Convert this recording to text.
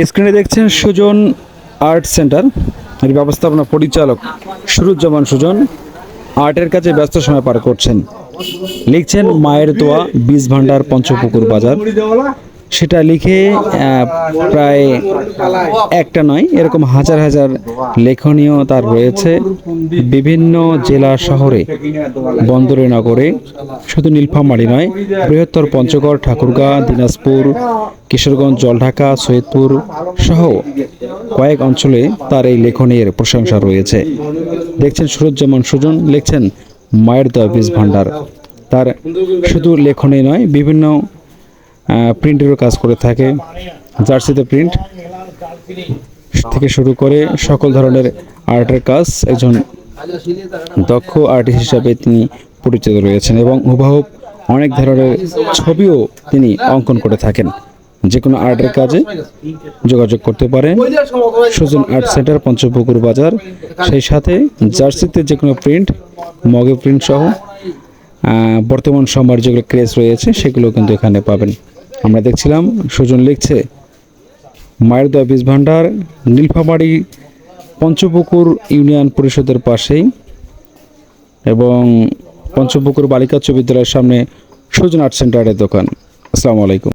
স্ক্রিনে দেখছেন Sujan art centre এর ব্যবস্থাপনা পরিচালক সুরুজ্জামান সুজন। আর্টের কাছে ব্যস্ত সময় পার করছেন। লিখছেন মায়ের দোয়া, বীজ ভান্ডার পঞ্চপুকুর বাজার। সেটা লিখে প্রায় একটা নয়, এরকম হাজার হাজার লেখনীয় তার রয়েছে বিভিন্ন জেলা শহরে, বন্দরে, নগরে। শুধু নীলফামারী নয়, বৃহত্তর পঞ্চগড়, ঠাকুরগাঁ, দিনাজপুর, কিশোরগঞ্জ, জলঢাকা, সৈয়দপুর সহ কয়েক অঞ্চলে তার এই লেখনের প্রশংসা রয়েছে। দেখছেন সুরজ্জামান সুজন, লিখছেন মায়ের দয়া বীজ ভান্ডার তার শুধু লেখনে নয়, বিভিন্ন প্রিন্টেরও কাজ করে থাকে। জার্সিতে প্রিন্ট থেকে শুরু করে সকল ধরনের আর্টের কাজ একজন দক্ষ আর্টিস্ট হিসাবে তিনি পরিচিত রয়েছেন এবং হুবাহুব অনেক ধরনের ছবিও তিনি অঙ্কন করে থাকেন। যে কোনো আর্টের কাজে যোগাযোগ করতে পারেন সুজন আর্ট সেন্টার, পঞ্চপুকুর বাজার। সেই সাথে জার্সিতে যে কোনো প্রিন্ট মগে প্রিন্ট সহ বর্তমান সময়ের যেগুলো ক্রেজ রয়েছে সেগুলো কিন্তু এখানে পাবেন। আমরা দেখছিলাম, সুজন লিখছে, মায়ের দয়া বীজ ভাণ্ডার নীলফামারি পঞ্চপুকুর ইউনিয়ন পরিষদের পাশেই এবং পঞ্চপুকুর বালিকা উচ্চ বিদ্যালয়ের সামনে সুজন আর্ট সেন্টারের দোকান। আসসালামু আলাইকুম।